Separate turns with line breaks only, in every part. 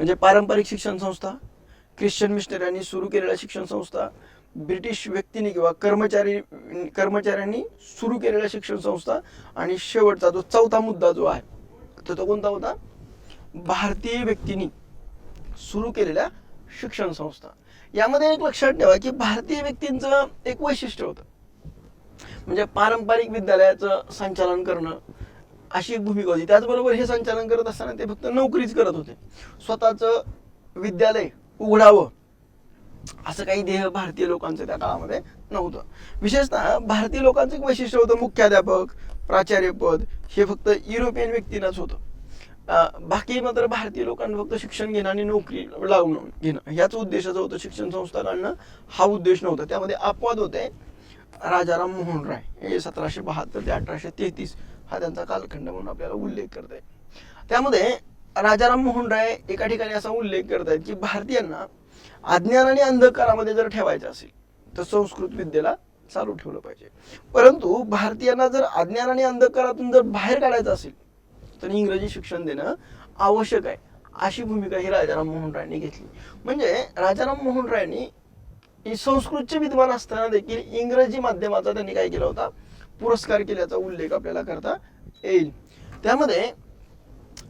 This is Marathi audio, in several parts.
म्हणजे पारंपरिक शिक्षण संस्था ख्रिश्चन मिशनऱ्यांनी सुरू केलेल्या शिक्षण संस्था ब्रिटिश व्यक्तींनी किंवा कर्मचारी कर्मचाऱ्यांनी सुरू केलेल्या शिक्षण संस्था आणि शेवटचा जो चौथा मुद्दा जो आहे तर तो कोणता होता? भारतीय व्यक्तींनी सुरू केलेल्या शिक्षण संस्था. यामध्ये एक लक्षात ठेवा की भारतीय व्यक्तींचं एक वैशिष्ट्य होतं. म्हणजे पारंपरिक विद्यालयाचं संचालन करणं अशी एक भूमिका होती. त्याचबरोबर हे संचालन करत असताना ते फक्त नोकरीच करत होते. स्वतःचं विद्यालय उघडावं. असं काही ध्येय भारतीय लोकांचं त्या काळामध्ये नव्हतं. विशेषतः भारतीय लोकांचं एक वैशिष्ट्य होतं मुख्याध्यापक प्राचार्यपद हे फक्त युरोपियन व्यक्तींनाच होतं. बाकी मात्र भारतीय लोकांना फक्त शिक्षण घेणं आणि नोकरी लावून घेणं ह्याच उद्देशाचं होतं शिक्षण संस्था काढणं हा उद्देश नव्हता. त्यामध्ये अपवाद होते राजाराम मोहन राय. हे सतराशे बहात्तर ते अठराशे तेहतीस हा त्यांचा कालखंड म्हणून आपल्याला उल्लेख करत आहे त्यामध्ये राजाराम मोहन राय एका ठिकाणी असा उल्लेख करत आहेत की भारतीयांना अज्ञान आणि अंधकारामध्ये जर ठेवायचं असेल तर संस्कृत विद्येला चालू ठेवलं पाहिजे. परंतु भारतीयांना जर अज्ञान आणि अंधकारातून जर बाहेर काढायचं असेल तर इंग्रजी शिक्षण देणं आवश्यक आहे अशी भूमिका ही राजाराम मोहन रायांनी घेतली. म्हणजे राजाराम मोहन रायांनी ही संस्कृतचे विद्वान असताना देखील इंग्रजी माध्यमाचा त्यांनी काय केला होता? पुरस्कार केल्याचा उल्लेख आपल्याला करता येईल. त्यामध्ये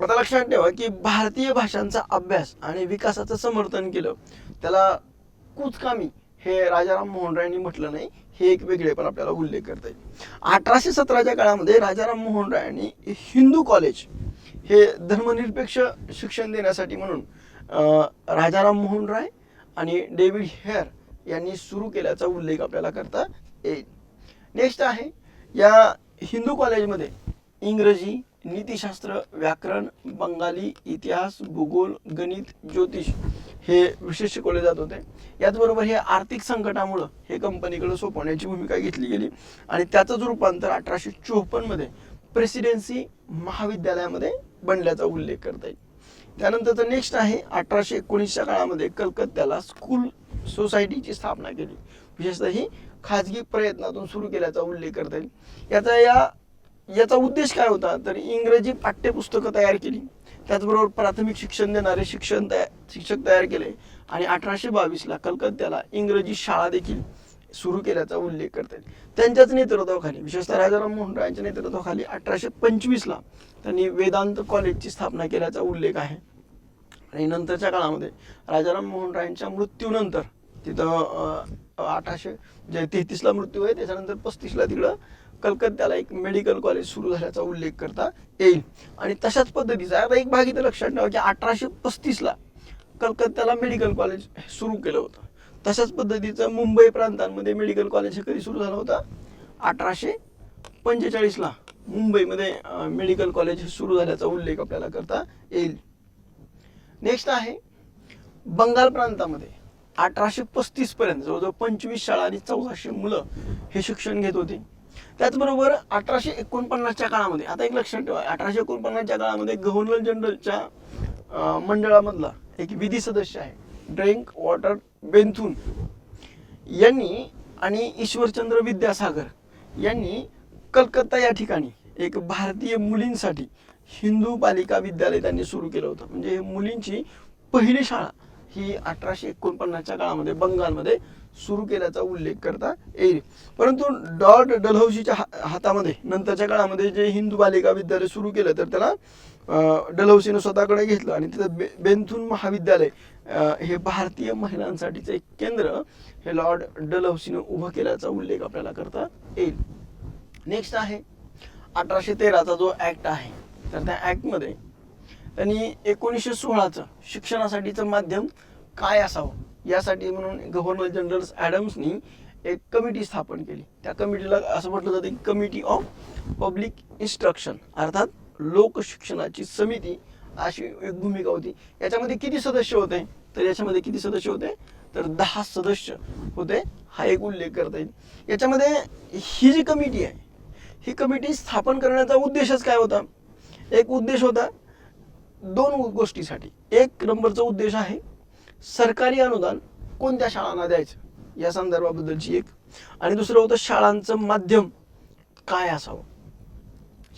आता लक्षात ठेवा की भारतीय भाषांचा अभ्यास आणि विकासाचं समर्थन केलं त्याला कुचकामी हे राजाराम मोहन राय यांनी म्हटलं नाही हे एक वेगळे पण आपल्याला उल्लेख करता येईल. अठराशे सतराच्या काळामध्ये राजाराम मोहन राय यांनी हिंदू कॉलेज हे धर्मनिरपेक्ष शिक्षण देण्यासाठी म्हणून राजाराम मोहन राय आणि डेव्हिड हेअर यांनी सुरू केल्याचा उल्लेख आपल्याला करता येईल. नेक्स्ट आहे या हिंदू कॉलेजमध्ये इंग्रजी नीतिशास्त्र व्याकरण बंगाली इतिहास भूगोल गणित ज्योतिष हे विशेष शिकवले जात होते. याचबरोबर हे आर्थिक संकटामुळं हे कंपनीकडे सोपवण्याची भूमिका घेतली गेली. आणि त्याचंच रूपांतर अठराशे चोपन्नमध्ये प्रेसिडेन्सी महाविद्यालयामध्ये बनल्याचा उल्लेख करता येईल. त्यानंतरचं नेक्स्ट आहे अठराशे एकोणीसच्या काळामध्ये कलकत्त्याला स्कूल सोसायटीची स्थापना केली. विशेषतः ही खाजगी प्रयत्नातून सुरू केल्याचा उल्लेख करता येईल. याचा या याचा उद्देश काय होता? तर इंग्रजी पाठ्यपुस्तकं तयार केली. त्याचबरोबर प्राथमिक शिक्षण देणारे शिक्षण तयार शिक्षक तयार केले आणि अठराशे बावीसला कलकत्त्याला इंग्रजी शाळा देखील सुरू केल्याचा उल्लेख करता येईल. त्यांच्याच नेतृत्वाखाली विशेषतः राजाराम मोहन राय यांच्या नेतृत्वाखाली अठराशे पंचवीसला त्यांनी वेदांत कॉलेजची स्थापना केल्याचा उल्लेख आहे. आणि नंतरच्या काळामध्ये राजाराम मोहन रायांच्या मृत्यूनंतर तिथं अठराशे जे म्हणजे तेहतीसला मृत्यू आहे त्याच्यानंतर पस्तीसला तिकडं कलकत्त्याला एक मेडिकल कॉलेज सुरू झाल्याचा उल्लेख करता येईल. आणि तशाच पद्धतीचा आता एक भाग इथं लक्षात ठेवा की अठराशे पस्तीसला कलकत्त्याला मेडिकल कॉलेज सुरू केलं होतं. तशाच पद्धतीचं मुंबई प्रांतांमध्ये मेडिकल कॉलेज हे कधी सुरू झालं होतं? अठराशे पंचेचाळीसला मुंबईमध्ये मेडिकल कॉलेज सुरू झाल्याचा उल्लेख आपल्याला करता येईल. नेक्स्ट आहे बंगाल प्रांतामध्ये अठराशे पस्तीस पर्यंत जवळजवळ पंचवीस शाळा आणि चौदाशे मुलं हे शिक्षण घेत होते. त्याचबरोबर अठराशे एकोणपन्नासच्या काळामध्ये आता एक लक्षात ठेवा अठराशे एकोणपन्नासच्या काळामध्ये गव्हर्नर जनरलच्या मंडळामधला एक विधी सदस्य आहे ड्रिंक वॉटर बेंथून. यांनी आणि ईश्वरचंद्र विद्यासागर यांनी कलकत्ता या ठिकाणी एक भारतीय मुलींसाठी हिंदू बालिका विद्यालय त्यांनी सुरू केलं होतं. म्हणजे मुलींची पहिली शाळा ही अठराशे एकोणपन्नासच्या काळामध्ये बंगालमध्ये सुरू केल्याचा उल्लेख करता येईल. परंतु डॉट डलहौसीच्या हा- हातामध्ये नंतरच्या काळामध्ये जे हिंदू बालिका विद्यालय सुरू केलं तर त्याला डलहौसीनं स्वतःकडे घेतलं आणि तिथं बे बेंथून महाविद्यालय हे भारतीय महिलांसाठीचं एक केंद्र हे लॉर्ड डलहौसीनं उभं केल्याचा उल्लेख आपल्याला करता येईल. नेक्स्ट आहे अठराशे तेराचा जो ॲक्ट आहे तर त्या ॲक्टमध्ये आणि एकोणीसशे सोळाचं शिक्षणासाठीचं माध्यम काय असावं? यासाठी म्हणून गव्हर्नर जनरल ॲडम्सनी एक कमिटी स्थापन केली. त्या कमिटीला असं म्हटलं जातं की कमिटी ऑफ पब्लिक इन्स्ट्रक्शन अर्थात लोकशिक्षणाची समिती अशी एक भूमिका होती. याच्यामध्ये किती सदस्य होते? तर याच्यामध्ये किती सदस्य होते? तर दहा सदस्य होते हा एक उल्लेख करता येईल. याच्यामध्ये ही जी कमिटी आहे ही कमिटी स्थापन करण्याचा उद्देशच काय होता? एक उद्देश होता दोन गोष्टीसाठी. एक नंबरचा उद्देश आहे सरकारी अनुदान कोणत्या शाळांना द्यायचं? या संदर्भाबद्दलची एक. आणि दुसरं होतं शाळांचं माध्यम काय असावं?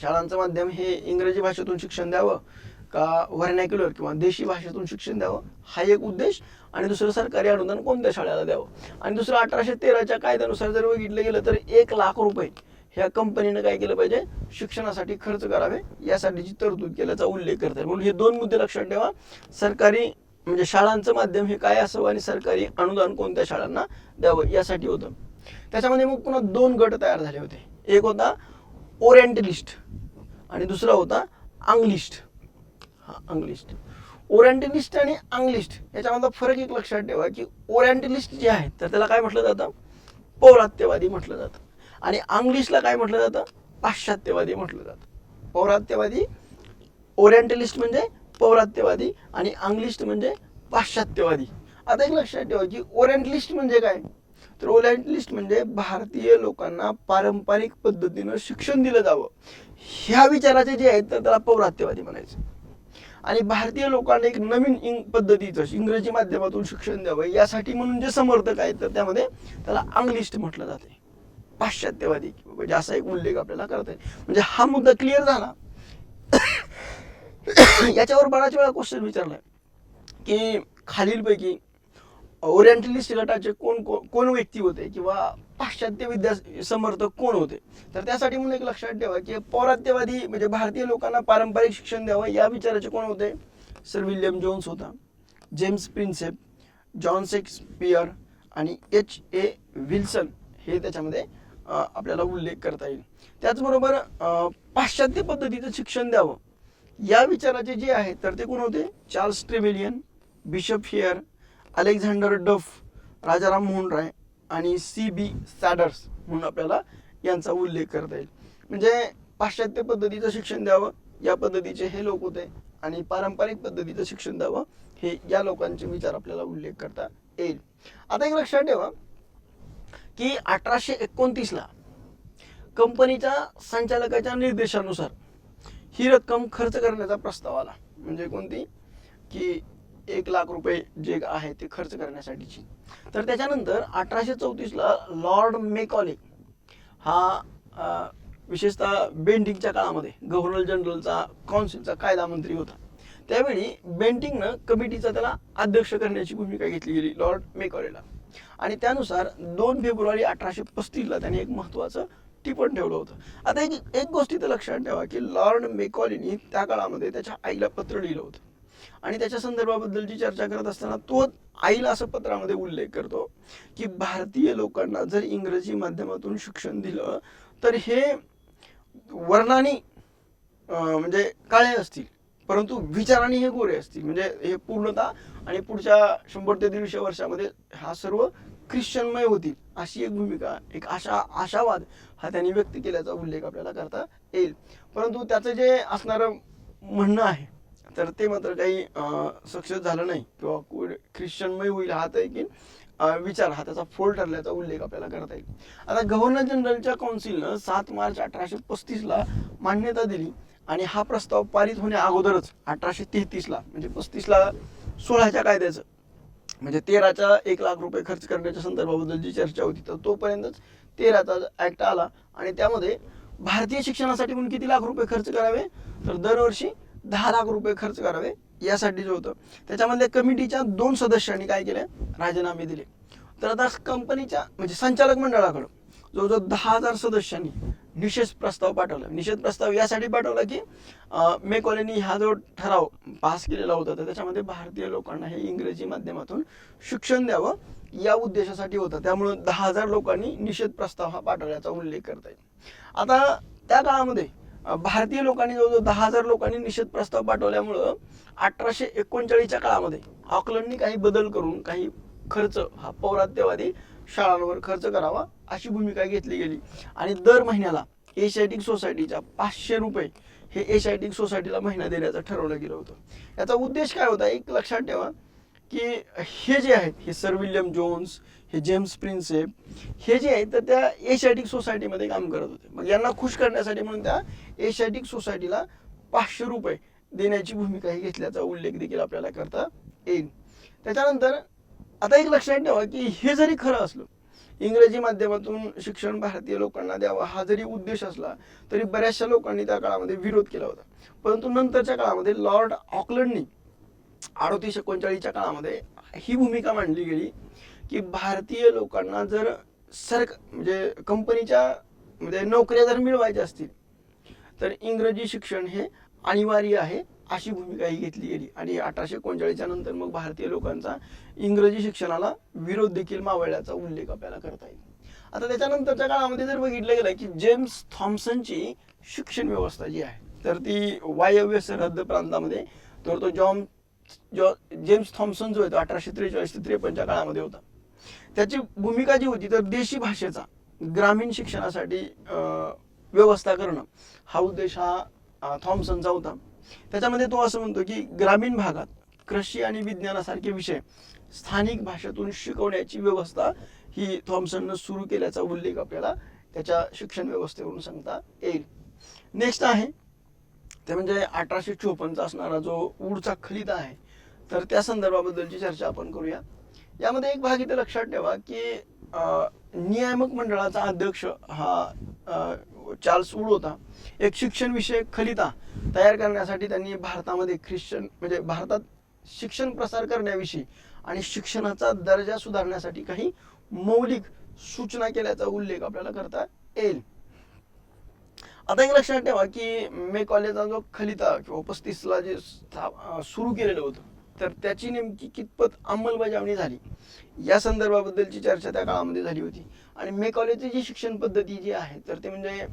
शाळांचं माध्यम हे इंग्रजी भाषेतून शिक्षण द्यावं का व्हर्नॅक्युलर किंवा देशी भाषेतून शिक्षण द्यावं? हा एक उद्देश. आणि दुसरं सरकारी अनुदान कोणत्या शाळेला द्यावं? आणि दुसरं अठराशे तेराच्या कायद्यानुसार जर बघितलं गेलं तर एक लाख रुपये ह्या कंपनीनं काय केलं पाहिजे? शिक्षणासाठी खर्च करावे. यासाठीची तरतूद केल्याचा उल्लेख करतात. म्हणून हे दोन मुद्दे लक्षात ठेवा. सरकारी म्हणजे शाळांचं माध्यम हे काय असावं आणि सरकारी अनुदान कोणत्या शाळांना द्यावं? यासाठी होतं. त्याच्यामध्ये मग पुन्हा दोन गट तयार झाले होते. एक होता ओरिएंटलिस्ट आणि दुसरा होता आंग्लिस्ट हा अंग्लिस्ट. ओरिएंटलिस्ट आणि आंग्लिस्ट याच्यामधला फरक एक लक्षात ठेवा की ओरिएंटलिस्ट जे आहे तर त्याला काय म्हटलं जातं? पौरात्यवादी म्हटलं जातं. आणि आंग्लिशला काय म्हटलं जातं? पाश्चात्यवादी म्हटलं जातं. पौरात्यवादी ओरिएंटलिस्ट म्हणजे पौरात्यवादी आणि आंग्लिस्ट म्हणजे पाश्चात्यवादी. आता एक लक्षात ठेवा की ओरिएंटलिस्ट म्हणजे काय? तर ओरिएंटलिस्ट म्हणजे भारतीय लोकांना पारंपरिक पद्धतीनं शिक्षण दिलं जावं. ह्या विचाराचे जे आहेत तर त्याला पौरात्यवादी म्हणायचं. आणि भारतीय लोकांना एक नवीन इंग पद्धतीचं इंग्रजी माध्यमातून शिक्षण द्यावं यासाठी म्हणून जे समर्थक आहेत तर त्यामध्ये त्याला अंग्लिस्ट म्हटलं जाते. पाश्चात्यवादी म्हणजे असा एक उल्लेख आपल्याला करता येईल. म्हणजे हा मुद्दा क्लिअर झाला. याच्यावर बराच वेळा क्वेश्चन विचारलाय. की खालीलपैकी ओरिएंटलिस्ट गटाचे कोण कोण कोण व्यक्ती होते किंवा पाश्चात्य विद्या समर्थक कोण होते? तर त्यासाठी म्हणून एक लक्षात ठेवा की पौरात्यवादी म्हणजे भारतीय लोकांना पारंपरिक शिक्षण द्यावं या विचाराचे कोण होते? सर विल्यम जोन्स होता जेम्स प्रिन्सेप जॉन शेक्सपियर आणि एच ए विल्सन हे त्याच्यामध्ये आपल्याला उल्लेख करता येईल. त्याचबरोबर पाश्चात्य पद्धतीचं शिक्षण द्यावं. या विचाराचे जे आहे तर ते कोण होते? Charles Trevelyan Bishop Heber Alexander Duff Rajaram Mohan Roy आणि सी बी सॅडर्स म्हणून आपल्याला यांचा उल्लेख करता येईल. म्हणजे पाश्चात्य पद्धतीचं शिक्षण द्यावं या पद्धतीचे हे लोक होते आणि पारंपरिक पद्धतीचं शिक्षण द्यावं हे या लोकांचे विचार आपल्याला उल्लेख करता येईल. आता एक लक्षात ठेवा की अठराशे एकोणतीसला कंपनीच्या संचालकाच्या निर्देशानुसार ही रक्कम खर्च करण्याचा प्रस्ताव आला. म्हणजे कोणती? की एक लाख रुपये जे आहे ते खर्च करण्यासाठीची. तर त्याच्यानंतर अठराशे चौतीसला लॉर्ड मेकॉले हा विशेषतः बेंटिंगच्या काळामध्ये गव्हर्नर जनरलचा कौन्सिलचा कायदा मंत्री होता. त्यावेळी बेंटिंगनं कमिटीचा त्याला अध्यक्ष करण्याची भूमिका घेतली गेली लॉर्ड मेकॉलेला. आणि त्यानुसार दोन फेब्रुवारी अठराशे पस्तीसला त्याने एक महत्त्वाचं टिपण ठेवलं होतं. आता एक एक गोष्टी तर लक्षात ठेवा की लॉर्ड मेकॉलीनी त्या काळामध्ये त्याच्या आईला पत्र लिहिलं होतं. आणि त्याच्या संदर्भाबद्दलची चर्चा करत असताना तो आईला असं पत्रामध्ये उल्लेख करतो की भारतीय लोकांना जर इंग्रजी माध्यमातून शिक्षण दिलं तर हे वर्णाने म्हणजे काळे असतील. परंतु विचाराने हे गोरे असतील. म्हणजे हे पूर्णतः आणि पुढच्या शंभर ते दीडशे वर्षामध्ये हा सर्व ख्रिश्चनमय होतील अशी एक भूमिका एक आशा आशावाद हा त्यांनी व्यक्त केल्याचा उल्लेख आपल्याला करता येईल. परंतु त्याचं जे असणारं म्हणणं आहे तर ते मात्र काही सक्सेस झालं नाही किंवा कोण ख्रिश्चनमय होईल हा तर की विचार हा त्याचा फोल ठरल्याचा उल्लेख आपल्याला करता येईल. आता गव्हर्नर जनरलच्या कौन्सिलनं सात मार्च अठराशे पस्तीसला मान्यता दिली आणि हा प्रस्ताव पारित होण्या अगोदरच अठराशे तेहतीसला म्हणजे पस्तीसला सोळाच्या कायद्याचं म्हणजे तेराचा एक लाख रुपये खर्च करण्याच्या संदर्भाबद्दल जी चर्चा होती तर तोपर्यंतच तेराचा ऍक्ट आला. आणि त्यामध्ये भारतीय शिक्षणासाठी म्हणून किती लाख रुपये खर्च करावे? तर दरवर्षी दहा लाख रुपये खर्च करावे यासाठी जे होतं. त्याच्यामधल्या कमिटीच्या दोन सदस्यांनी काय केलं? राजीनामे दिले. तर आता कंपनीच्या म्हणजे संचालक मंडळाकडं जवळजवळ दहा हजार सदस्यांनी निषेध प्रस्ताव पाठवला. निषेध प्रस्ताव यासाठी पाठवला की मे कॉलनी हा जो ठराव पास केलेला होता तर त्याच्यामध्ये भारतीय लोकांना हे इंग्रजी माध्यमातून शिक्षण द्यावं या उद्देशासाठी होतं. त्यामुळं दहा हजार लोकांनी निषेध प्रस्ताव हा पाठवल्याचा उल्लेख करता येईल. आता त्या काळामध्ये भारतीय लोकांनी जवळजवळ दहा हजार लोकांनी निषेध प्रस्ताव पाठवल्यामुळं अठराशे एकोणचाळीसच्या काळामध्ये ऑकलंडनी काही बदल करून काही खर्च हा पौरात्यवादी शाळांवर खर्च करावा अशी भूमिका घेतली गेली. आणि दर महिन्याला एशियाटिक सोसायटीच्या पाचशे रुपये हे एशियाटिक सोसायटीला महिना देण्याचं ठरवलं गेलं होतं. याचा उद्देश काय होता? एक लक्षात ठेवा की हे जे आहेत हे सर विल्यम जोन्स हे जेम्स प्रिन्सेप हे जे आहेत तर त्या एशियाटिक सोसायटीमध्ये काम करत होते. मग यांना खुश करण्यासाठी म्हणून त्या एशियाटिक सोसायटीला पाचशे रुपये देण्याची भूमिका ही घेतल्याचा उल्लेख देखील आपल्याला करता येईल. त्याच्यानंतर आता एक लक्षात ठेवा की हे जरी खरं असलं इंग्रजी माध्यमातून शिक्षण भारतीय लोकांना द्यावं हा जरी उद्देश असला तरी बऱ्याचशा लोकांनी त्या काळामध्ये विरोध केला होता. परंतु नंतरच्या काळामध्ये लॉर्ड ऑकलंडनी अडोतीस एकोणचाळीसच्या काळामध्ये ही भूमिका मांडली गेली की भारतीय लोकांना जर सरक म्हणजे कंपनीच्या म्हणजे नोकऱ्या जर मिळवायच्या असतील तर इंग्रजी शिक्षण हे अनिवार्य आहे. अशी भूमिका ही घेतली गेली. आणि अठराशे एकोणचाळीसच्या नंतर मग भारतीय लोकांचा इंग्रजी शिक्षणाला विरोध देखील मावळल्याचा उल्लेख आपल्याला करता येईल. आता त्याच्यानंतरच्या काळामध्ये जर बघितलं गेलं की जेम्स थॉम्सनची शिक्षण व्यवस्था जी आहे तर ती वायव्य सरहद्द प्रांतामध्ये तर तो जॉम जॉ जेम्स थॉम्सन जो आहे तो अठराशे त्रेचाळीस ते त्रेपन्नच्या काळामध्ये होता. त्याची भूमिका जी होती तर देशी भाषेचा ग्रामीण शिक्षणासाठी व्यवस्था करणं हा उद्देश हा थॉम्सनचा होता. त्याच्यामध्ये तो असं म्हणतो की ग्रामीण भागात कृषी आणि विज्ञानासारखे विषय स्थानिक भाषेतून शिकवण्याची व्यवस्था ही थॉम्सननं सुरू केल्याचा उल्लेख आपल्याला त्याच्या शिक्षण व्यवस्थेवरून सांगता येईल. नेक्स्ट आहे ते म्हणजे अठराशे चोपन्नचा असणारा जो ऊडचा खलित आहे तर त्या संदर्भाबद्दलची चर्चा आपण करूया. यामध्ये एक भाग इथे लक्षात ठेवा की नियामक मंडळाचा अध्यक्ष हा चार्ल्स वूड होता. एक शिक्षण विषयक खलिता तयार करण्यासाठी त्यांनी भारतामध्ये ख्रिश्चन म्हणजे भारतात शिक्षण प्रसार करण्याविषयी आणि शिक्षणाचा दर्जा सुधारण्यासाठी काही मौलिक सूचना केल्याचा उल्लेख आपल्याला करता येईल. आता एक लक्षात ठेवा की मे कॉलेजचा जो खलिता किंवा पस्तीसला जे सुरू केलेलं होतं तर त्याची नेमकी कितपत अंमलबजावणी झाली? या संदर्भाबद्दलची चर्चा त्या काळामध्ये झाली होती. आणि मे कॉलेजची जी शिक्षण पद्धती जी आहे तर ते म्हणजे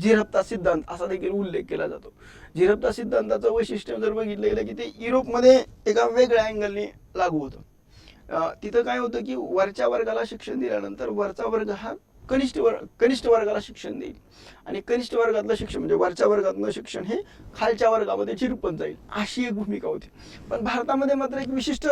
झिरप्ता सिद्धांत असा देखील उल्लेख केला जातो. झिरप्ता सिद्धांताचं वैशिष्ट्य जर बघितलं गेलं की ते युरोपमध्ये एका वेगळ्या अँगलने लागू होतं. तिथं काय होतं की वरच्या वर्गाला शिक्षण दिल्यानंतर वरचा वर्ग हा कनिष्ठ वर्ग कनिष्ठ वर्गाला शिक्षण देईल. आणि कनिष्ठ वर्गातलं शिक्षण म्हणजे वरच्या वर्गातलं शिक्षण हे खालच्या वर्गामध्ये चिरपत जाईल. अशी एक भूमिका होती. पण भारतामध्ये मात्र एक विशिष्ट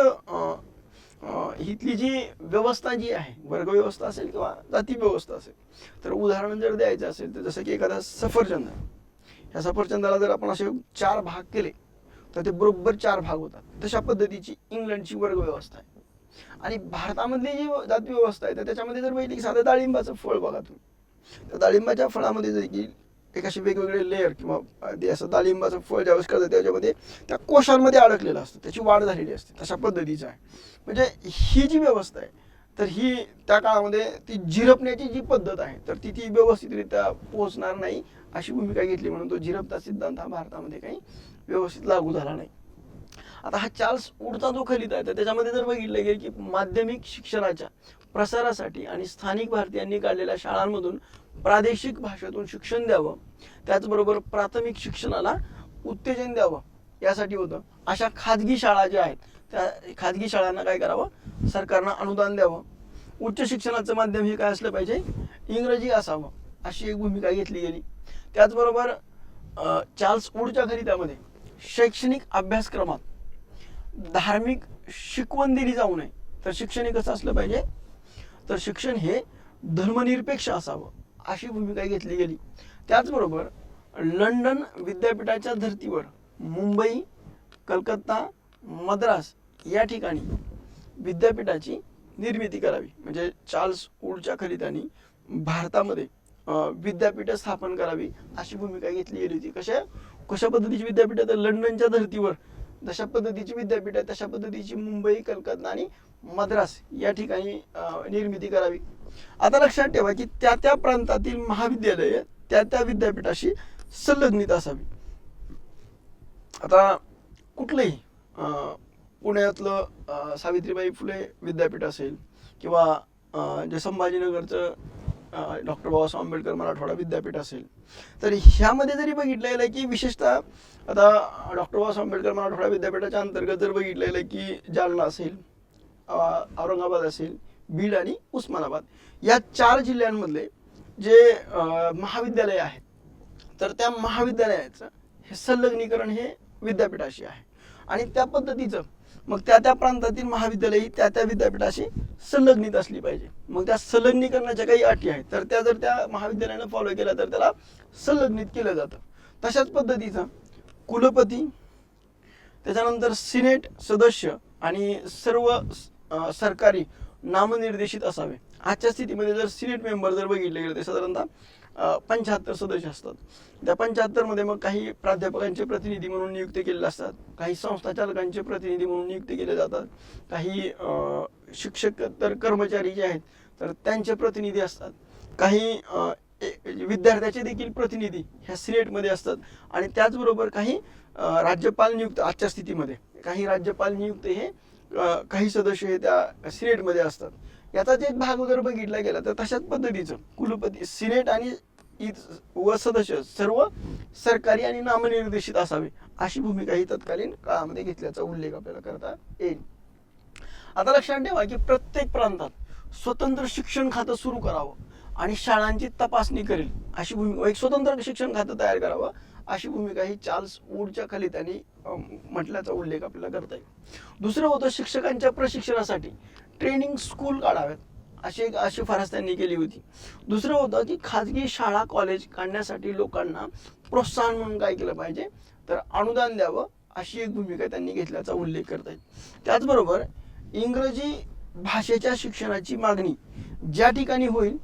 इथली जी व्यवस्था जी आहे वर्ग व्यवस्था असेल किंवा जाती व्यवस्था असेल तर उदाहरण जर द्यायचं असेल तर जसं की एखादा सफरचंद ह्या सफरचंदाला जर आपण असे चार भाग केले तर ते बरोबर चार भाग होतात. तशा पद्धतीची इंग्लंडची वर्ग व्यवस्था आहे. आणि भारतामधली जी जाती व्यवस्था आहे तर त्याच्यामध्ये जर बघितली की साधं डाळिंबाचं फळ बघा तुम्ही. तर डाळिंबाच्या फळामध्ये जर की एक असे वेगवेगळे लेअर किंवा ते असं डाळिंबाचं फळ ज्यावेळेस करतं त्याच्यामध्ये त्या कोशांमध्ये अडकलेलं असतं त्याची वाढ झालेली असते तशा पद्धतीचं आहे. म्हणजे ही जी व्यवस्था आहे तर ही त्या काळामध्ये ती झिरपण्याची जी पद्धत आहे तर ती ती व्यवस्थितरित्या पोहोचणार नाही अशी भूमिका घेतली म्हणून तो झिरपता सिद्धांत हा भारतामध्ये काही व्यवस्थित लागू झाला नाही. आता हा चार्ल्स उडता जो खलित आहे. तर त्याच्यामध्ये जर बघितलं गेलं की माध्यमिक शिक्षणाच्या प्रसारासाठी आणि स्थानिक भारतीयांनी काढलेल्या शाळांमधून प्रादेशिक भाषेतून शिक्षण द्यावं त्याचबरोबर प्राथमिक शिक्षणाला उत्तेजन द्यावं यासाठी होतं. अशा खाजगी शाळा ज्या आहेत त्या खाजगी शाळांना काय करावं? सरकारनं अनुदान द्यावं. उच्च शिक्षणाचं माध्यम हे काय असलं पाहिजे? इंग्रजी असावं अशी एक भूमिका घेतली गेली. त्याचबरोबर चार्ल्स वूडच्या खरित्यामध्ये शैक्षणिक अभ्यासक्रमात धार्मिक शिकवण दिली जाऊ नये. तर शिक्षण हे कसं असलं पाहिजे? तर शिक्षण हे धर्मनिरपेक्ष असावं अशी भूमिका घेतली गेली. त्याचबरोबर लंडन विद्यापीठाच्या धर्तीवर मुंबई कलकत्ता मद्रास या ठिकाणी विद्यापीठाची निर्मिती करावी. म्हणजे चार्ल्स वूडच्या खलितानी भारतामध्ये विद्यापीठ स्थापन करावी अशी भूमिका घेतली गेली होती. कशा कशा पद्धतीची विद्यापीठ? तर लंडनच्या धर्तीवर जशा पद्धतीची विद्यापीठ आहे तशा पद्धतीची मुंबई कलकत्ता आणि मद्रास या ठिकाणी निर्मिती करावी. आता लक्षात ठेवा की त्या त्या प्रांतातील महाविद्यालय त्या त्या विद्यापीठाशी संलग्नित असावी. आता कुठलंही पुण्यातलं सावित्रीबाई फुले विद्यापीठ असेल किंवा जे संभाजीनगरचं डॉक्टर बाबासाहेब आंबेडकर मराठवाडा विद्यापीठ असेल तर ह्यामध्ये जरी बघितलं गेलं की विशेषतः आता डॉक्टर बाबासाहेब आंबेडकर मराठवाडा विद्यापीठाच्या अंतर्गत जर बघितलेलं गेलं की जालना असेल औरंगाबाद असेल बीड आणि उस्मानाबाद या चार जिल्ह्यांमधले जे महाविद्यालय आहेत तर त्या महाविद्यालयाचं हे संलग्नीकरण हे विद्यापीठाशी आहे. आणि त्या पद्धतीचं मग त्या त्या प्रांतातील महाविद्यालय ही त्या त्या विद्यापीठाशी संलग्नित असली पाहिजे. मग त्या संलग्नीकरणाच्या काही अटी आहेत तर त्या जर त्या महाविद्यालयानं फॉलो केल्या तर त्याला संलग्नित केलं जातं. तशाच पद्धतीचं कुलपती त्याच्यानंतर सिनेट सदस्य आणि सर्व सरकारी नामनिर्देशित असावे. आजच्या स्थितीमध्ये जर सिनेट मेंबर जर बघितले गेले ते साधारणतः पंच्याहत्तर सदस्य असतात. त्या पंच्याहत्तरमध्ये मग काही प्राध्यापकांचे प्रतिनिधी म्हणून नियुक्त केलेले असतात. काही संस्था चालकांचे प्रतिनिधी म्हणून नियुक्त केले जातात. काही शिक्षक तर कर्मचारी जे आहेत तर त्यांचे प्रतिनिधी असतात. काही विद्यार्थ्याचे देखील प्रतिनिधी ह्या सिनेटमध्ये असतात. आणि त्याचबरोबर काही राज्यपाल नियुक्त आजच्या स्थितीमध्ये. काही राज्यपाल नियुक्त हे काही सदस्य हे त्या सिनेटमध्ये असतात. याचाच एक भाग जर बघितला गेला तर तशाच पद्धतीचं कुलपती सिनेट आणि व सदस्य सर्व सरकारी आणि नामनिर्देशित असावे अशी भूमिका ही तत्कालीन काळामध्ये घेतल्याचा उल्लेख आपल्याला करता येईल. आता लक्षात ठेवा की प्रत्येक प्रांतात स्वतंत्र शिक्षण खातं सुरू करावं. आणि शाळांची तपासणी करेल. अशी भूमिका एक स्वतंत्र शिक्षण खातं तयार करावं. अशी भूमिका ही चार्ल्स वूडच्या खाली त्यांनी म्हटल्याचा उल्लेख आपल्याला करता येईल. दुसरं होतं शिक्षकांच्या प्रशिक्षणासाठी ट्रेनिंग स्कूल काढाव्यात अशी एक अशी फारस त्यांनी केली होती. दुसरं होतं की खाजगी शाळा कॉलेज काढण्यासाठी लोकांना प्रोत्साहन म्हणून काय केलं पाहिजे? तर अनुदान द्यावं अशी एक भूमिका त्यांनी घेतल्याचा उल्लेख करता येईल. त्याचबरोबर इंग्रजी भाषेच्या शिक्षणाची मागणी ज्या ठिकाणी होईल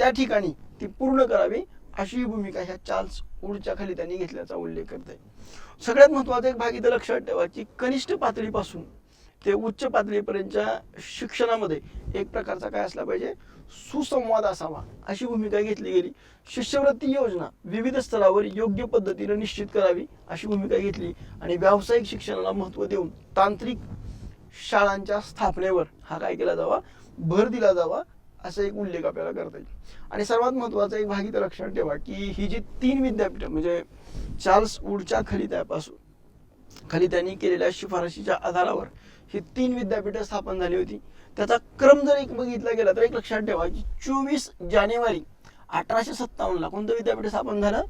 त्या ठिकाणी ती पूर्ण करावी अशी ही भूमिका ह्या चार्ल्स वूडच्या खाली त्यांनी घेतल्याचा उल्लेख करते सगळ्यात महत्त्वाचा एक भाग इथं लक्षात ठेवा की कनिष्ठ पातळीपासून ते उच्च पातळीपर्यंतच्या शिक्षणामध्ये एक प्रकारचा काय असला पाहिजे? सुसंवाद असावा. अशी भूमिका घेतली गेली. शिष्यवृत्ती योजना विविध स्तरावर योग्य पद्धतीने निश्चित करावी अशी भूमिका घेतली. आणि व्यावसायिक शिक्षणाला महत्त्व देऊन तांत्रिक शाळांच्या स्थापनेवर हा काय केला जावा? भर दिला जावा. असा एक उल्लेख आपल्याला करता येईल. आणि सर्वात महत्त्वाचा एक भाग इथं लक्षात ठेवा की ही जी तीन विद्यापीठ म्हणजे चार्ल्स वूडच्या खलित्यापासून खाली त्यांनी केलेल्या शिफारशीच्या आधारावर ही तीन विद्यापीठं स्थापन झाली होती. त्याचा क्रम जर एक बघितला गेला तर एक लक्षात ठेवा की चोवीस जानेवारी अठराशे सत्तावन्नला कोणतं विद्यापीठ स्थापन झालं?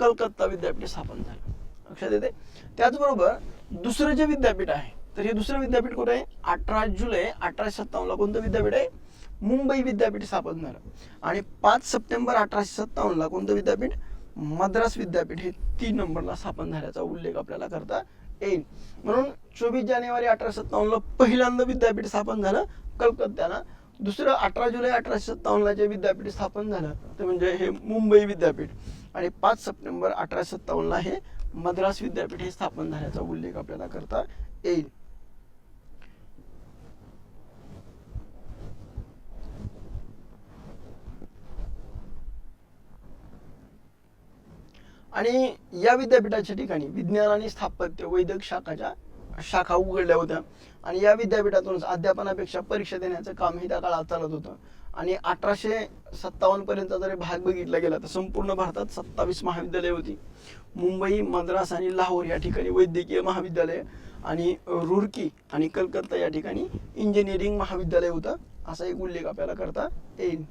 कलकत्ता विद्यापीठ स्थापन झालं. लक्षात येते त्याचबरोबर दुसरं जे विद्यापीठ आहे तर हे दुसरं विद्यापीठ कुठे आहे? अठरा जुलै अठराशे सत्तावन्नला कोणतं विद्यापीठ आहे? मुंबई विद्यापीठ स्थापन झालं आणि पाच सप्टेंबर अठराशे सत्तावन्नला कोणतं विद्यापीठ? मद्रास विद्यापीठ हे तीन नंबरला स्थापन झाल्याचा उल्लेख आपल्याला करता येईल. म्हणून चोवीस जानेवारी अठराशे सत्तावन्नला पहिल्यांदा विद्यापीठ स्थापन झालं कलकत्त्याला. दुसरं अठरा जुलै अठराशे सत्तावन्नला जे विद्यापीठ स्थापन झालं ते म्हणजे हे मुंबई विद्यापीठ. आणि पाच सप्टेंबर अठराशे सत्तावन्नला हे मद्रास विद्यापीठ हे स्थापन झाल्याचा उल्लेख आपल्याला करता येईल. आणि या विद्यापीठाच्या ठिकाणी विज्ञान आणि स्थापत्य वैद्यक शाखाच्या शाखा उघडल्या होत्या. आणि या विद्यापीठातूनच अध्यापनापेक्षा परीक्षा देण्याचं कामही त्या काळात चालत होतं. आणि अठराशे सत्तावन्न पर्यंत जर भाग बघितला गेला तर संपूर्ण भारतात सत्तावीस महाविद्यालय होती. मुंबई मद्रास आणि लाहोर या ठिकाणी वैद्यकीय महाविद्यालय आणि रुरकी आणि कलकत्ता या ठिकाणी इंजिनिअरिंग महाविद्यालय होतं असा एक उल्लेख आपल्याला करता येईल.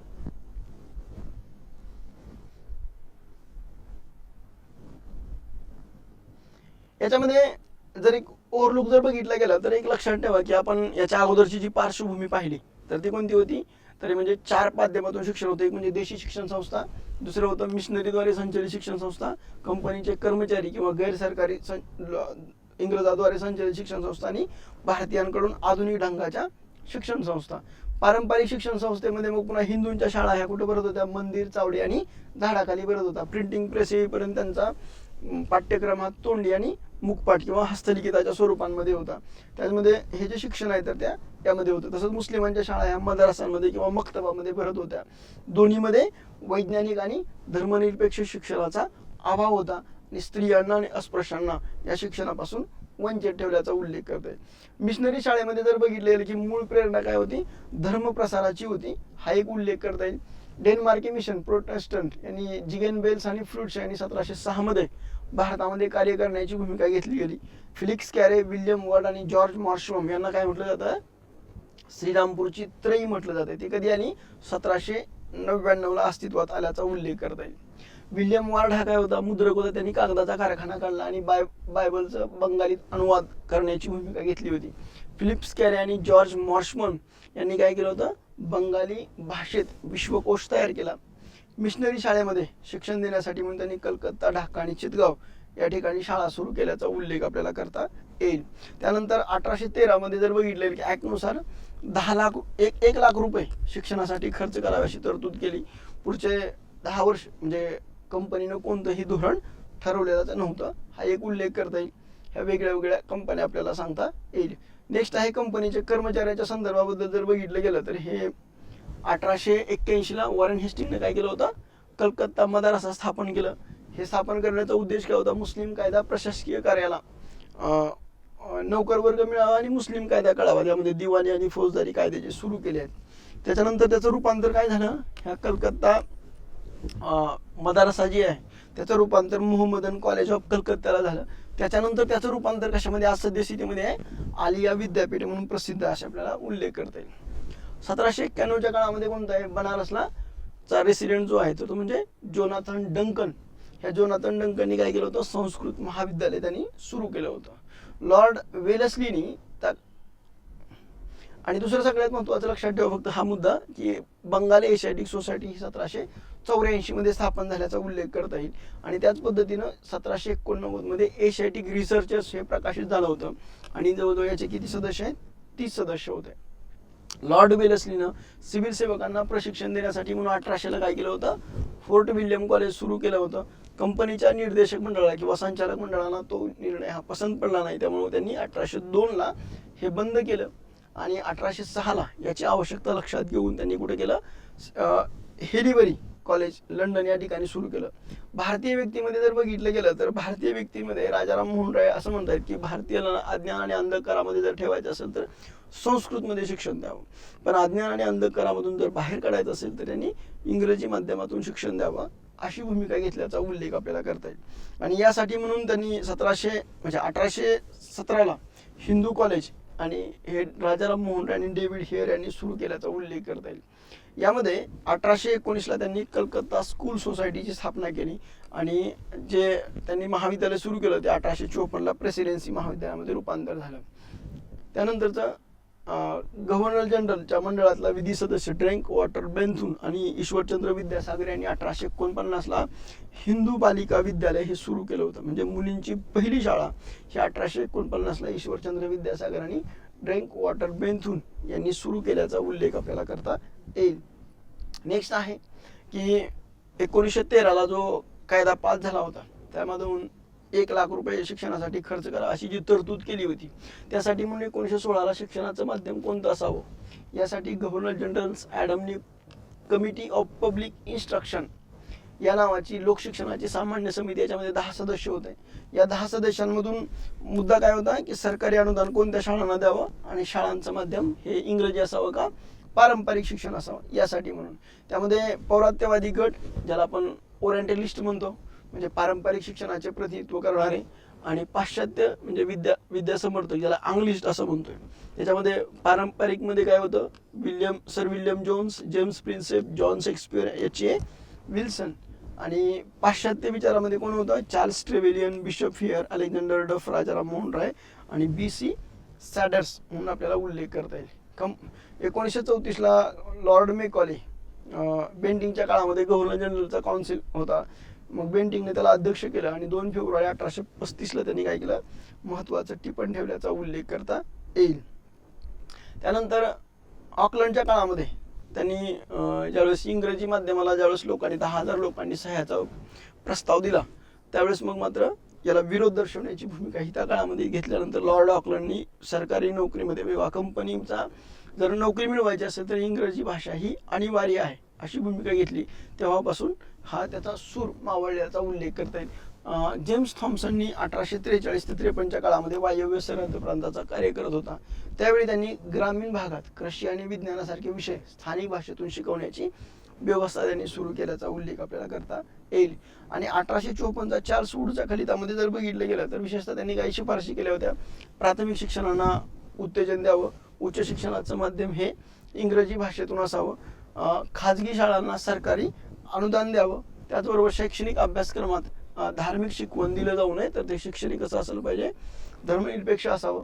याच्यामध्ये जर एक ओव्हरलुक जर बघितला गेला तर एक लक्षात ठेवा की आपण याच्या अगोदरची जी पार्श्वभूमी पाहिली तर ती कोणती होती? तरी म्हणजे चार माध्यमातून शिक्षण होतं. एक म्हणजे देशी शिक्षण संस्था दुसरं होतं मिशनरीद्वारे संचलित शिक्षण संस्था कंपनीचे कर्मचारी किंवा गैरसरकारी सं- इंग्रजाद्वारे संचलित शिक्षण संस्था आणि भारतीयांकडून आधुनिक ढंगाच्या शिक्षण संस्था. पारंपरिक शिक्षण संस्थेमध्ये मग पुन्हा हिंदूंच्या शाळा ह्या कुठे भरत होत्या? मंदिर चावडी आणि झाडाखाली भरत होता. प्रिंटिंग प्रेस येईपर्यंत त्यांचा अं, पाठ्यक्रमात तोंडी आणि मुखपाठ किंवा हस्तलिखिताच्या स्वरूपांमध्ये होता. त्यामध्ये हे जे शिक्षण आहे तर त्या त्यामध्ये होतं. तसंच मुस्लिमांच्या शाळा ह्या मद्रासांमध्ये किंवा मक्तबामध्ये भरत होत्या. दोन्हीमध्ये वैज्ञानिक आणि धर्मनिरपेक्ष शिक्षणाचा अभाव होता. आणि स्त्रियांना आणि अस्पृश्यांना या शिक्षणापासून वंचित ठेवल्याचा उल्लेख करता येईल मिशनरी शाळेमध्ये जर बघितले गेलं की मूळ प्रेरणा काय होती? धर्मप्रसाराची होती. हा एक उल्लेख करता येईल. डेन्मार्की मिशन प्रोटेस्टंट यांनी जिगेन बेल्स आणि फ्रुट्स यांनी सतराशे सहामध्ये भारतामध्ये कार्य करण्याची भूमिका घेतली गेली. फिलिक्स कॅरे विल्यम वर्ड आणि जॉर्ज मॉर्शम यांना काय म्हटलं जातं? श्रीरामपूरची त्रयी म्हटलं जातं. ते कधी आणि सतराशे नव्याण्णवला अस्तित्वात आल्याचा उल्लेख करता येईल विल्यम वार्ड हा काय होता? मुद्रक होता. त्यांनी कागदाचा कारखाना काढला आणि बाय बायबलचं बंगालीत अनुवाद करण्याची भूमिका घेतली होती. फिलिप्स कॅरे आणि जॉर्ज मॉर्शमन यांनी काय केलं होतं? बंगाली भाषेत विश्वकोश तयार केला. मिशनरी शाळेमध्ये शिक्षण देण्यासाठी म्हणून त्यांनी कलकत्ता ढाका आणि चितगाव या ठिकाणी शाळा सुरू केल्याचा उल्लेख आपल्याला करता येईल. त्यानंतर अठराशे तेरामध्ये जर बघितलं की ॲक्टनुसार दहा लाख एक एक लाख रुपये शिक्षणासाठी खर्च करावे अशी तरतूद केली. पुढचे दहा वर्ष म्हणजे कंपनीनं कोणतंही धोरण ठरवलेलं नव्हतं. हा एक उल्लेख करता येईल. ह्या वेगळ्या वेगळ्या कंपन्या आपल्याला सांगता येईल. नेक्स्ट आहे कंपनीचे कर्मचाऱ्याच्या संदर्भाबद्दल जर बघितलं गेलं तर हे अठराशे एक्क्याऐंशीला वॉरेन हेस्टिंगने काय केलं होतं? कलकत्ता मदारसा स्थापन केलं. हे स्थापन करण्याचा उद्देश काय होता? मुस्लिम कायदा प्रशासकीय कार्याला नोकर वर्ग मिळावा आणि मुस्लिम कायदा कळावा. त्यामध्ये दिवाणी आणि फौजदारी कायदे जे सुरू केले आहेत. त्याच्यानंतर त्याचं रूपांतर काय झालं? ह्या कलकत्ता मदारसा जी आहे त्याचं रूपांतर मोहम्मदन कॉलेज ऑफ कलकत्त्याला झालं. त्याच्यानंतर त्याचं रूपांतर कशामध्ये? आज सद्यस्थितीमध्ये आहे. आलिया विद्यापीठ म्हणून प्रसिद्ध असे आपल्याला उल्लेख करता येईल. सतराशे एक्क्याण्णवच्या काळामध्ये कोणता आहे? बनारसला चा रेसिडेंट जो आहे तो तो म्हणजे जोनाथन डंकन. ह्या जोनाथन डंकननी काय केलं होतं? संस्कृत महाविद्यालय त्यांनी सुरू केलं होतं. लॉर्ड वेलसलीनी त्या आणि दुसरं सगळ्यात महत्त्वाचं लक्षात ठेवा फक्त हा मुद्दा की बंगाल एशियाटिक सोसायटी ही सतराशे चौऱ्याऐंशीमध्ये स्थापन झाल्याचा उल्लेख करता येईल. आणि त्याच पद्धतीनं सतराशे एकोणनव्वदमध्ये एशियाटिक रिसर्चर्स हे प्रकाशित झालं होतं. आणि जवळजवळ याचे किती सदस्य आहेत? तीस सदस्य होते. लॉर्ड वेलसलीनं सिव्हिल सेवकांना प्रशिक्षण देण्यासाठी म्हणून अठराशेला काय केलं होतं? फोर्ट विल्यम कॉलेज सुरू केलं होतं. कंपनीच्या निर्देशक मंडळाला किंवा संचालक मंडळाला तो निर्णय हा पसंत पडला नाही. त्यामुळे त्यांनी अठराशे दोनला हे बंद केलं आणि अठराशे सहाला याची आवश्यकता लक्षात घेऊन त्यांनी कुठे केलं? अं, कॉलेज लंडन या ठिकाणी सुरू केलं. भारतीय व्यक्तीमध्ये जर बघितलं गेलं तर भारतीय व्यक्तीमध्ये राजाराम मोहन राय असं म्हणतात की भारतीयाला अज्ञान आणि अंधकारामध्ये जर ठेवायचं असेल तर संस्कृतमध्ये शिक्षण द्यावं. पण अज्ञान आणि अंधकारामधून जर बाहेर काढायचं असेल तर त्यांनी इंग्रजी माध्यमातून शिक्षण द्यावं अशी भूमिका घेतल्याचा उल्लेख आपल्याला करता येईल. आणि यासाठी म्हणून त्यांनी सतराशे म्हणजे अठराशे सतराला हिंदू कॉलेज आणि हे राजाराम मोहन राय आणि डेव्हिड हेअर यांनी सुरू केल्याचा उल्लेख करता येईल. यामध्ये अठराशे एकोणीसला त्यांनी कलकत्ता स्कूल सोसायटीची स्थापना केली आणि जे त्यांनी महाविद्यालय सुरू केलं ते अठराशे चोपन्नला प्रेसिडेन्सी महाविद्यालयामध्ये रूपांतर झालं. त्यानंतरचं गव्हर्नर जनरलच्या मंडळातला विधी सदस्य ड्रँक वॉटर बेंथून आणि ईश्वरचंद्र विद्यासागर यांनी अठराशे एकोणपन्नासला हिंदू बालिका विद्यालय हे सुरू केलं होतं. म्हणजे मुलींची पहिली शाळा ही अठराशे एकोणपन्नासला ईश्वरचंद्र विद्यासागर आणि ड्रँक वॉटर बेंथून यांनी सुरू केल्याचा उल्लेख आपल्याला करता येईल. नेक्स्ट आहे की एकोणीसशे तेराला जो कायदा पास झाला होता त्यामधून एक लाख रुपये शिक्षणासाठी खर्च करा अशी जी तरतूद केली होती. त्यासाठी म्हणून एकोणीसशे सोळाला शिक्षणाचं माध्यम कोणतं असावं? यासाठी गव्हर्नर जनरल्स ॲडमनी कमिटी ऑफ पब्लिक इन्स्ट्रक्शन या नावाची लोकशिक्षणाची सामान्य समिती याच्यामध्ये दहा सदस्य होते. या दहा सदस्यांमधून मुद्दा काय होता की सरकारी अनुदान कोणत्या शाळांना द्यावं आणि शाळांचं माध्यम हे इंग्रजी असावं का? पारंपरिक शिक्षण असावं यासाठी म्हणून. त्यामध्ये पौरात्यवादी गट ज्याला आपण ओरिएंटलिस्ट म्हणतो म्हणजे पारंपरिक शिक्षणाचे प्रतिनिधित्व करणारे आणि पाश्चात्य म्हणजे विद्या विद्या समर्थक ज्याला आंग्लिस्ट असं म्हणतोय. त्याच्यामध्ये पारंपरिकमध्ये काय होतं? William sir William Jones James Prinsep John Shakespeare याची विल्सन. आणि पाश्चात्य विचारामध्ये कोण होतं? Charles Trevelyan Bishop Heber Alexander Duff Rajaram Mohan Roy आणि बी सी सॅडर्स म्हणून आपल्याला उल्लेख करता येईल. कम एकोणीसशे चौतीसला लॉर्ड मेकॉले बेंटिंगच्या काळामध्ये गव्हर्नर जनरलचा काउन्सिल होता. मग बेंटिंगने त्याला अध्यक्ष केलं आणि दोन फेब्रुवारी अठराशे पस्तीसला त्यांनी काय केलं? महत्त्वाचं टिपण ठेवल्याचा उल्लेख करता येईल. त्यानंतर ऑकलंडच्या काळामध्ये त्यांनी ज्यावेळेस इंग्रजी माध्यमाला ज्यावेळेस लोकांनी दहा हजार लोकांनी सह्याचा प्रस्ताव दिला त्यावेळेस मग मात्र याला विरोध दर्शवण्याची भूमिका ही त्या काळामध्ये घेतल्यानंतर लॉर्ड ऑकलंडनी सरकारी नोकरीमध्ये किंवा कंपनीचा जर नोकरी मिळवायची असेल तर इंग्रजी भाषा ही अनिवार्य आहे. अशी भूमिका घेतली. तेव्हापासून हा त्याचा सूर मावळल्याचा उल्लेख करता येईल. जेम्स थॉम्सननी अठराशे त्रेचाळीस ते त्रेपन्नच्या काळामध्ये वायव्य सरहद प्रांताचा कार्य करत होता. त्यावेळी त्यांनी ग्रामीण भागात कृषी आणि विज्ञानासारखे विषय स्थानिक भाषेतून शिकवण्याची व्यवस्था त्यांनी सुरू केल्याचा उल्लेख आपल्याला करता येईल. आणि अठराशे चोपन्नचा चार सूडच्या खलितामध्ये जर बघितलं गेलं तर विशेषतः त्यांनी काही शिफारशी केल्या होत्या. प्राथमिक शिक्षणांना उत्तेजन द्यावं उच्च शिक्षणाचं माध्यम हे इंग्रजी भाषेतून असावं. खाजगी शाळांना सरकारी अनुदान द्यावं. त्याचबरोबर शैक्षणिक अभ्यासक्रमात धार्मिक शिकवण दिलं जाऊ नये तर ते शैक्षणिक कसं असलं पाहिजे. धर्मनिरपेक्ष असावं.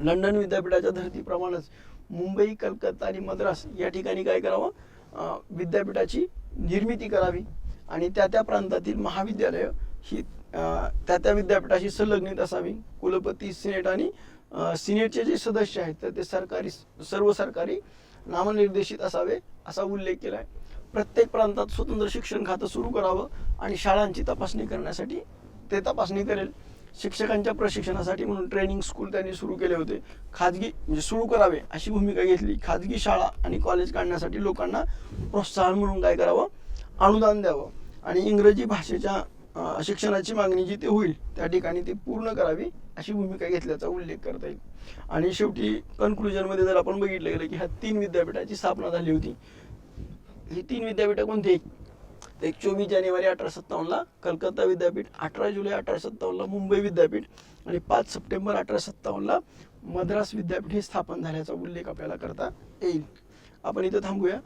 लंडन विद्यापीठाच्या धर्तीप्रमाणेच मुंबई कलकत्ता आणि मद्रास या ठिकाणी काय करावं? विद्यापीठाची निर्मिती करावी. आणि त्या त्या प्रांतातील महाविद्यालयं ही त्या त्या विद्यापीठाशी संलग्नित असावी. कुलपती सिनेट आणि सिनेटचे जे सदस्य आहेत तर ते सरकारी सर्व सरकारी नामनिर्देशित असावे असा उल्लेख केला आहे प्रत्येक प्रांतात स्वतंत्र शिक्षण खातं सुरू करावं आणि शाळांची तपासणी करण्यासाठी ते तपासणी करेल. शिक्षकांच्या प्रशिक्षणासाठी म्हणून ट्रेनिंग स्कूल त्यांनी सुरू केले होते. खाजगी म्हणजे सुरू करावे अशी भूमिका घेतली. खाजगी शाळा आणि कॉलेज काढण्यासाठी लोकांना प्रोत्साहन म्हणून काय करावं? अनुदान द्यावं. आणि इंग्रजी भाषेच्या शिक्षणाची मागणी जी ते होईल त्या ठिकाणी ती पूर्ण करावी अशी भूमिका घेतल्याचा उल्लेख करता येईल. आणि शेवटी कन्क्लुजनमध्ये जर आपण बघितलं गेलं की ह्या तीन विद्यापीठाची स्थापना झाली होती. ही तीन विद्यापीठं कोणती एक चोवीस जानेवारी अठरा सत्तावन्नला कलकत्ता विद्यापीठ अठरा जुलै अठरा सत्तावन्नला मुंबई विद्यापीठ आणि पाच सप्टेंबर अठरा सत्तावन्नला मद्रास विद्यापीठ हे स्थापन झाल्याचा उल्लेख आपल्याला करता येईल. आपण इथं थांबूया.